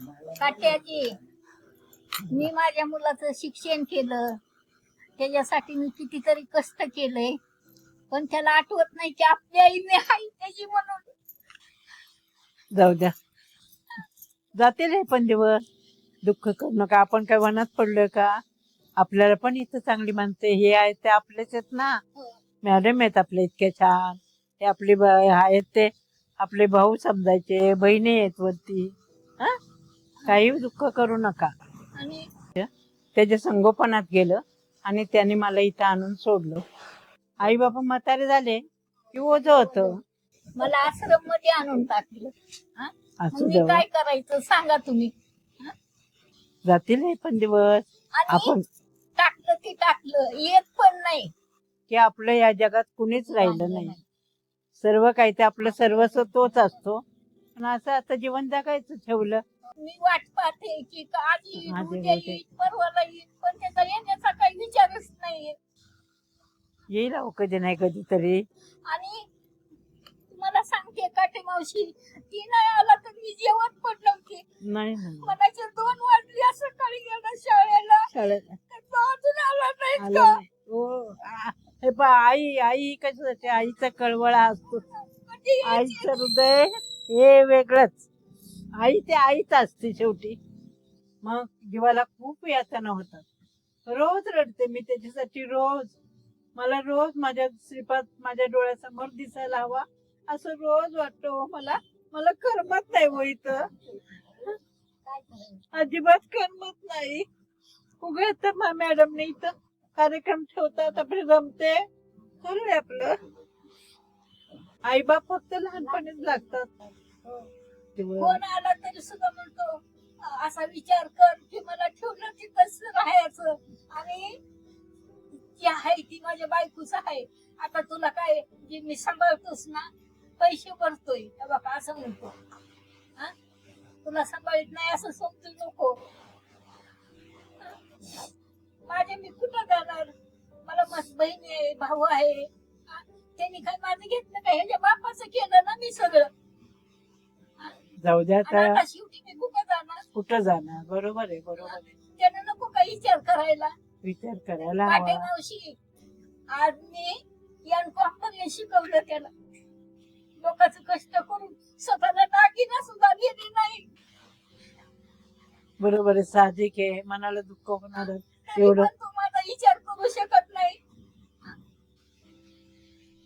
काट्याची मी माझ्या मुलाचं शिक्षण केलं. त्याच्यासाठी मी कितीतरी कष्ट केलंय पण त्याला आठवत नाही की आपल्या आईने आई त्याची म्हणून जाऊ द्या. जातील हे पण दिवस. दुःख करू नका. आपण काय वनात पडलोय का? आपल्याला पण इथं चांगली माणसं हे आहेत ते आपलेच आहेत ना. मॅडम आहेत आपले इतके छान. ते आपले आहेत ते. आपले भाऊ समजायचे बहिणी आहेत वरती. हा? काही दुःख करू नका. आणि त्याच्या संगोपनात गेलं आणि त्याने मला इथं आणून सोडलं. आई बाबा म्हातारे झाले की ओझ होत. मला आश्रममध्ये आणून टाकलं. हा? मग मी काय करायचं सांगा तुम्ही. जातील हे पण दिवस. आणि आपण टाकलं ते टाकलं. येत पण नाही. की आपलं या जगात कुणीच राहिलं नाही. सर्व काही ते आपलं सर्वस्व तोच असतो. पण असं आता जीवन जगायचं ठेवलं. मी वाट पाहते की आज येईल आज उद्या येईल परवाला येईल पण त्याचा येण्याचा काही विचारच नाही. येईल अहो कधी नाही कधीतरी. आणि मला सांगते काटे मावशी ती नाही आला तर मी जेवण पण नव्हते. नाही नाही. मनाचे दोन वाजले सकाळी गेला शाळेला. शाळेत तर तो अजून आला नाही आलं का नाही. हो. आ- हे पहा, आई आई कसं असते आईचा कळवळा असतो. म्हणजे आईचं हृदय हे वेगळंच. आई ते आईच असते शेवटी. मग जीवाला खूप यातना होतात. रोज रडते मी त्याच्यासाठी रोज. मला रोज माझ्या श्रीपाद माझ्या डोळ्यासमोर दिसायला हवा. असं रोज वाटतो मला मला करमत नाही हो इथं. अजिबात करमत नाही. उगे तर मॅडम मॅडमने इथं कार्यक्रम ठेवतात आपले जमते. करूया आपलं. आई बाप फक्त लहानपणीच लागतात. कोण आला तरी सुद्धा म्हणतो असा विचार कर की मला ठेवलं की कस राहायचं? आणि ती आहे ती माझ्या बायकोच आहे. आता तुला काय जे मी सांभाळतोस ना पैसे भरतोय. बाबा असं म्हणतो. तुला सांभाळत नाही असं समजू नको. माझे मी कुठं जाणार? मला मस्त बहीण आहे भाऊ आहे. त्यांनी काय माझं घेतलं का? ह्याच्या बापाचं केलं ना मी सगळं. जाऊ द्या आता. आता शेवटी मी कुठं जाणार. कुठं जाणार? बरोबर आहे बरोबर आहे. त्यानं नको काही विचार करायला. विचार करायला पाटे हवा मावशी आज मी यान शिकवलं त्याला. लोकांचं कष्ट करून स्वतःला दागिना सुद्धा गेली नाही. बरोबर आहे साहजिक आहे. मनाला दुःख होणार तरी एवढं पण तो माझा विचार करू शकत नाही.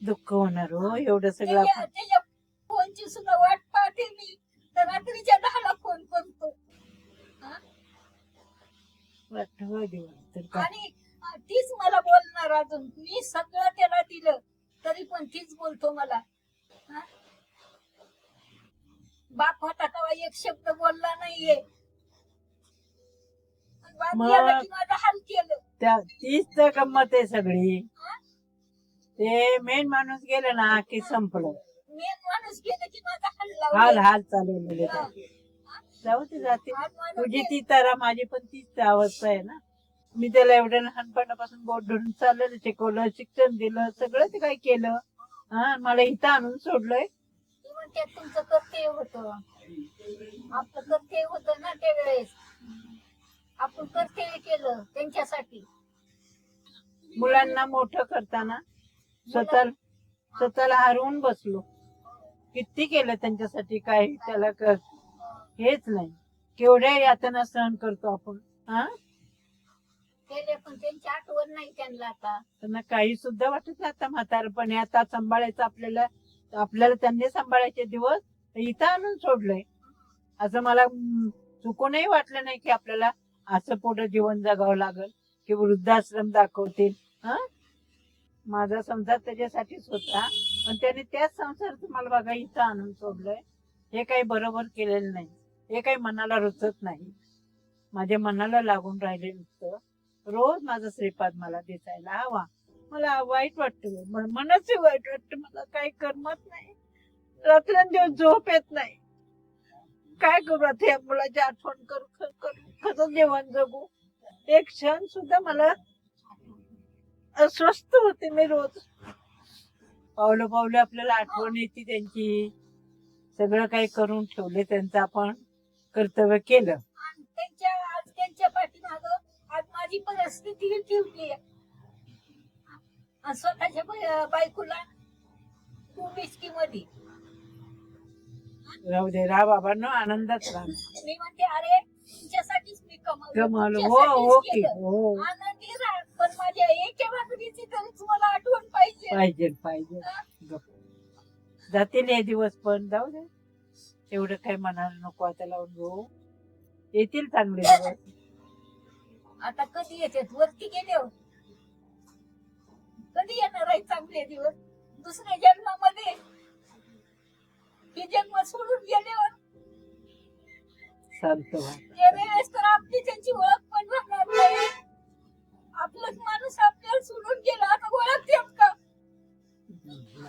दुःख होणार हो एवढं सगळं त्याच्या आपण त्याच्या फोनची सुद्धा वाट पाहते मी तर रात्रीच्या दहाला फोन करतो हा? वाटतं देवा तर काय आणि तीच मला बोलणार अजून. मी सगळं त्याला दिलं. तरी पण तीच बोलतो मला? बाप होता तेव्हा एक शब्द बोलला नाहीये. बाप मग- गेला की माझा हाल केलं. त्या तीच तर गंमत आहे सगळी? ते मेन माणूस गेलं ना की संपलं. मेन माणूस गेलं की माझा हाल हाल हाल चालवलेले. जाऊ ते जाते तुझी. ती तारा माझी पण तीच अवस्था आहे ना. मी त्याला एवढ्या लहानपणापासून बोट धरून चाललं शिकवलं शिक्षण दिलं सगळं ते काय केलं. हा मला इथं आणून सोडलंय. म्हणते तुमचं कर्तव्य होतं. आपलं कर्तव्य होतं ना त्यावेळेस. आपण कर्तव्य केलं त्यांच्यासाठी. मुलांना मोठं करताना स्वतः स्वतःला हरवून बसलो. किती केलं त्यांच्यासाठी काय त्याला क- हेच नाही. केवढ्या यातना सहन करतो आपण हा? केले पण त्यांची आठवण नाही त्यांना आता. त्यांना काही सुद्धा वाटत नाही आता म्हातारपणे. आता सांभाळायचं आपल्याला आपल्याला त्यांनी सांभाळायचे दिवस तर इथं आणून सोडलंय. असं मला चुकूनही वाटलं नाही की आपल्याला असं पुढे जीवन जगावं लागल की वृद्धाश्रम दाखवतील हा? माझा संसार त्याच्यासाठीच होता पण त्याने त्याच संसार मला बघा इथं आणून सोडलंय. हे काही बरोबर केलेलं नाही. हे काही मनाला रुचत नाही. माझ्या मनाला लागून राहिले नुसतं. रोज माझा श्रीपाद मला दिसायला हवा. मला वाईट वाटतं. म- वाईट वाटतं. मला काही करमत नाही. रात्रंदिवस झोप येत नाही. काय करू आता या मुलाची आठवण करू करू कसं जेवण जगू. एक क्षण सुद्धा मला अस्वस्थ होते मी रोज. पावलं पावलं आपल्याला आठवण येते त्यांची. सगळं काही करून ठेवले त्यांचं आपण. कर्तव्य केलं. आणि त्यांच्या आज त्यांच्या पाठीमाग आज माझी परिस्थिती ठेवली आणि स्वतःच्या बाय- बायकोला बिस्की मध्ये राहू दे रा बाबांनो आनंदात राहा. मी म्हणते अरे तुमच्यासाठीच मी कमवलं. कमाल हो तुमच्यासाठीच हो केलं. हो. आनंदी राहा. पण माझ्या एके भाकरीची तरीच मला आठवण पाहिजे. पाहिजे पाहिजे. जातील हे दिवस पण. जाऊ दे. एवढं काय म्हणायला नको आता लावून भाऊ येतील चांगले दिवस. आता कधी येते वरती गेले हो. कधी येणार आहे चांगले दिवस? दुसऱ्या जन्मामध्ये. हे जन्म सोडून गेले हो. शांत वेळेस तर आपली त्यांची ओळख पण राहणार नाही. आपलाच माणूस आपल्याला सोडून गेला. आता ओळख का? हम्म.